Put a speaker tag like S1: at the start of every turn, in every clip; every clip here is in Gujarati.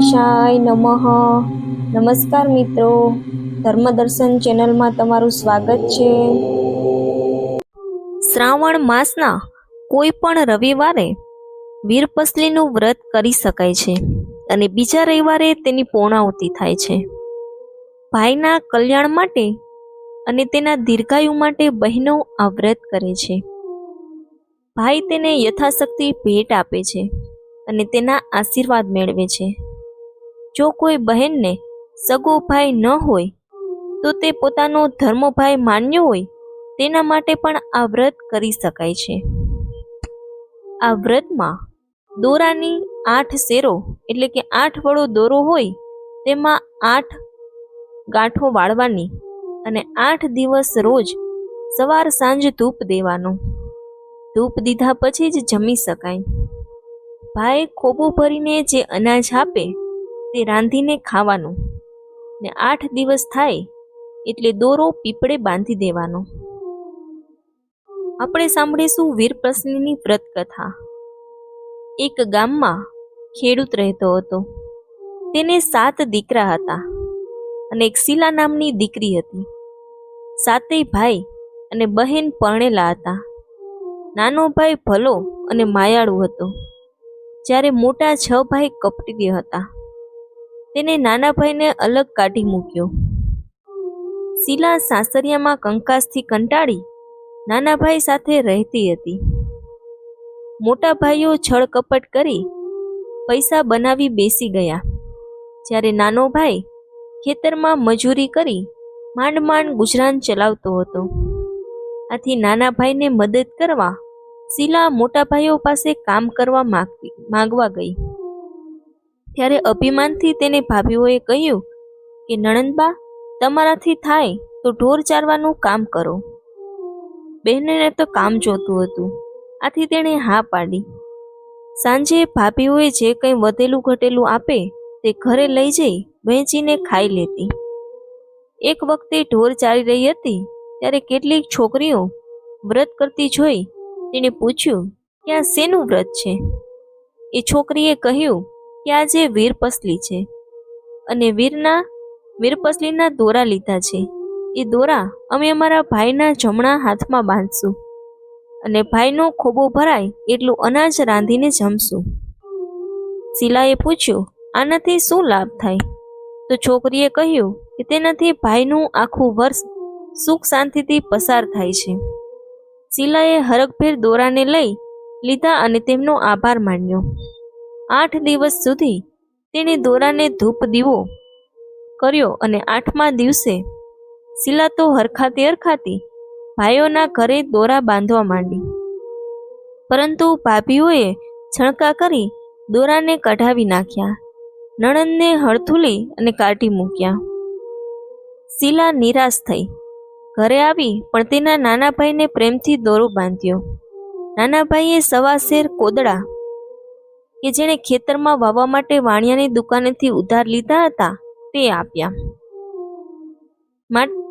S1: ગણેશાય નમઃ. નમસ્કાર મિત્રો. ધર્મદર્શન ચેનલમાં તમારું સ્વાગત છે. શ્રાવણ માસના કોઈ પણ રવિવારે વીરપસલીનું વ્રત કરી શકાય છે અને બીજા રવિવારે તેની પૂર્ણાહુતિ થાય છે. ભાઈના કલ્યાણ માટે અને તેના દીર્ઘાયુ માટે બહેનો આ વ્રત કરે છે. ભાઈ તેને યથાશક્તિ ભેટ આપે છે અને તેના આશીર્વાદ મેળવે છે. જો કોઈ બહેનને સગો ભાઈ ન હોય, તો તે પોતાનો ધર્મભાઈ માન્યો હોય, તેના માટે પણ આ વ્રત કરી શકાય છે. આ વ્રતમાં દોરાની આઠ શેરો, એટલે કે આઠ વડો દોરો હોય, તેમાં આઠ ગાંઠો વાળવાની અને આઠ દિવસ રોજ સવાર સાંજ ધૂપ દેવાનો. ધૂપ દીધા પછી જ જમી શકાય. ભાઈ ખોબું ભરીને જે અનાજ આપે તે રાંધીને ખાવાનું. ને આઠ દિવસ થાય, એટલે દોરો પીપળે બાંધી દેવાનો. આપણે સાંભળીશું વીરપ્રસન્નની વ્રત કથા એક ગામમાં ખેડૂત રહેતો હતો. તેને સાત દીકરા હતા અને એક શીલા નામની દીકરી હતી. સાતેય ભાઈ અને બહેન પરણેલા હતા. નાનો ભાઈ ભલો અને માયાળુ હતો. જ્યારે મોટા છ ભાઈ કપટી હતા. તેને નાના ભાઈને અલગ કાઢી મૂક્યો. શીલા સાસરિયામાં કંકાસથી કંટાળી નાના ભાઈ સાથે રહેતી હતી. મોટા ભાઈઓ છળ કપટ કરી પૈસા બનાવી બેસી ગયા. જ્યારે નાનો ભાઈ ખેતરમાં મજૂરી કરી માંડ માંડ ગુજરાન ચલાવતો હતો. આથી નાના ભાઈને મદદ કરવા શીલા મોટા ભાઈઓ પાસે કામ કરવા માગતી, માંગવા ગઈ. ત્યારે અભિમાનથી તેને ભાભીઓએ કહ્યું કે, નણંદબા, તમારાથી થાય તો ઢોર ચારવાનું કામ કરો. બહેનને તો કામ જોતું હતું. આથી તેણે હા પાડી. સાંજે ભાભીઓએ જે કંઈ વધેલું ઘટેલું આપે તે ઘરે લઈ જઈ વહેંચીને ખાઈ લેતી. એક વખતે ઢોર ચાલી રહી હતી ત્યારે કેટલીક છોકરીઓ વ્રત કરતી જોઈ તેણે પૂછ્યું કે આ શેનું વ્રત છે? એ છોકરીએ કહ્યું કે આજે વીરપસલી છે. અને વીરના વીરપસલીના દોરા લીધા છે. એ દોરા અમે અમારા ભાઈના જમણા હાથમાં બાંધશું. અને ભાઈનો ખોબો ભરાય એટલું અનાજ રાંધીને જમશું. શીલાએ પૂછ્યું, આનાથી શું લાભ થાય? તો છોકરીએ કહ્યું કે તેનાથી ભાઈનું આખું વર્ષ સુખ શાંતિથી પસાર થાય છે. શીલાએ હરખભેર દોરાને લઈ લીધા અને તેમનો આભાર માન્યો. આઠ દિવસ સુધી તેણે દોરાને ધૂપ દીવો કર્યો અને આઠમા દિવસે શીલા તો હરખાતી હરખાતી ભાઈઓના ઘરે દોરા બાંધવા માંડી. પરંતુ ભાભીઓએ છણકા કરી દોરાને કઢાવી નાખ્યા, નણંદને હળથુલી અને કાઢી મૂક્યા. શીલા નિરાશ થઈ. ઘરે આવી પણ તેના નાના ભાઈને પ્રેમથી દોરો બાંધ્યો. નાના ભાઈએ સવા શેર કોદડા કે જેણે ખેતરમાં વાવવા માટે વાણિયાની દુકાનેથી ઉધાર લીધા હતા, તે આપ્યા.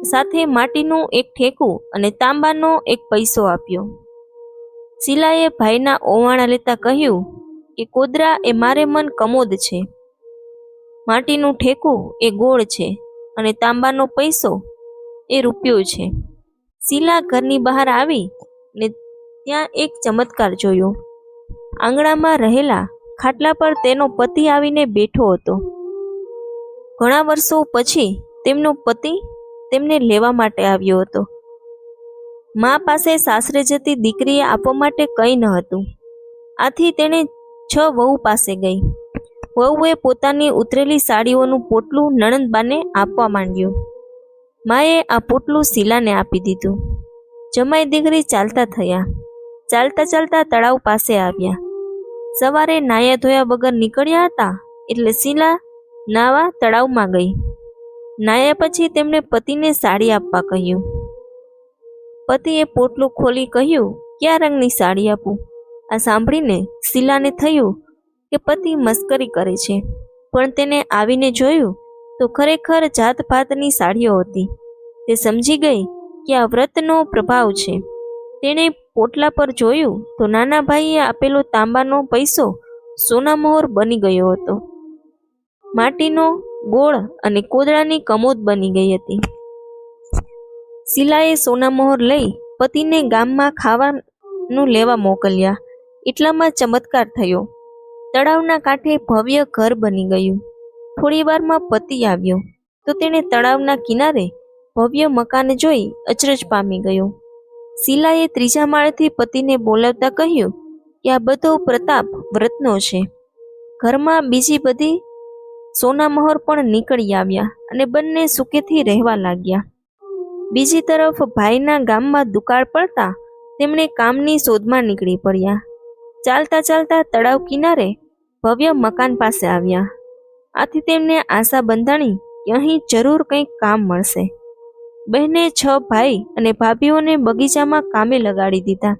S1: સાથે માટીનું એક ઠેકું અને તાંબાનો એક પૈસો આપ્યો. શીલાએ ભાઈના ઓવાણા લેતા કહ્યું કે, કોદરા, એ મારે મન કમોદ છે. માટીનું ઠેકું એ ગોળ છે અને તાંબાનો પૈસો એ રૂપિયો છે. શીલા ઘરની બહાર આવી ને ત્યાં એક ચમત્કાર જોયો. આંગણામાં રહેલા ખાટલા પર તેનો પતિ આવીને બેઠો હતો. ઘણા વર્ષો પછી તેમનો પતિ તેમને લેવા માટે આવ્યો હતો. મા પાસે સાસરે જતી દીકરીએ આપવા માટે કંઈ ન હતું. આથી તેણે છ વહુ પાસે ગઈ. વહુએ પોતાની ઉતરેલી સાડીઓનું પોટલું નણંદબાને આપવા માંડ્યું માએ આ પોટલું શીલાને આપી દીધું. જમાઈ દીકરી ચાલતા થયા. ચાલતા ચાલતા તળાવ પાસે આવ્યા. સવારે નાયા ધોયા વગર નીકળ્યા હતા એટલે શીલા નાવા તળાવમાં ગઈ. નાયા પછી તેમણે પતિને સાડી આપવા કહ્યું. પતિએ પોટલું ખોલી કહ્યું, કયા રંગની સાડી આપું? આ સાંભળીને શીલાને થયું કે પતિ મસ્કરી કરે છે, પણ તેને આવીને જોયું તો ખરેખર જાત ભાતની સાડીઓ હતી. તે સમજી ગઈ કે આ વ્રતનો પ્રભાવ છે. તેણે પોટલા પર જોયું તો નાના ભાઈએ આપેલો તાંબાનો પૈસો સોનામહોર બની ગયો હતો. માટીનો ગોળ અને કોદળાની કમોદ બની ગઈ હતી. શીલાએ સોનામોહર લઈ પતિને ગામમાં ખાવાનું લેવા મોકલ્યા. એટલામાં ચમત્કાર થયો. તળાવના કાંઠે ભવ્ય ઘર બની ગયું. થોડી વારમાં પતિ આવ્યો તો તેણે તળાવના કિનારે ભવ્ય મકાન જોઈ અચરજ પામી ગયો. શીલાએ ત્રીજા માળેથી પતિને બોલાવતા કહ્યું કે આ બધો પ્રતાપ વ્રતનો છે. ઘરમાં બીજી બધી સોનામહોર પણ નીકળી આવ્યા અને બંને સુખેથી રહેવા લાગ્યા. બીજી તરફ ભાઈના ગામમાં દુકાળ પડતા તેમણે કામની શોધમાં નીકળી પડ્યા. ચાલતા ચાલતા તળાવ કિનારે ભવ્ય મકાન પાસે આવ્યા. આથી તેમને આશા બંધાણી કે અહીં જરૂર કંઈક કામ મળશે. બહેને છ ભાઈ અને ભાભીઓને બગીચામાં કામે લગાડી દીધા.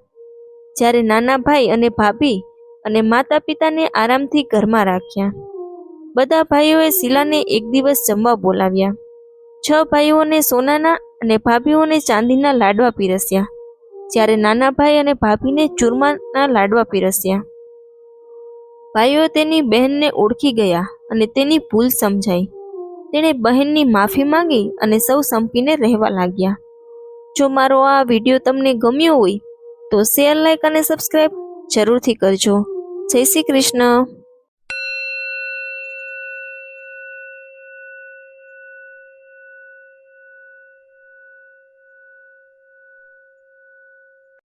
S1: જ્યારે નાના ભાઈ અને ભાભી અને માતા પિતાને આરામથી ઘરમાં રાખ્યા. બધા ભાઈઓએ શીલાને એક દિવસ જમવા બોલાવ્યા. છ ભાઈઓને સોનાના અને ભાભીઓને ચાંદીના લાડવા પીરસ્યા. જ્યારે નાના ભાઈ અને ભાભીને ચૂરમાના લાડવા પીરસ્યા. ભાઈઓ તેની બહેનને ઓળખી ગયા અને તેની ભૂલ સમજાઈ. તેણે બહેનની માફી માંગી અને સૌ સંપીને રહેવા લાગ્યા. જો મારો આ વીડિયો તમને ગમ્યો હોય તો શેર લાઈક અને સબસ્ક્રાઈબ જરૂરથી કરજો. જય શ્રી કૃષ્ણ.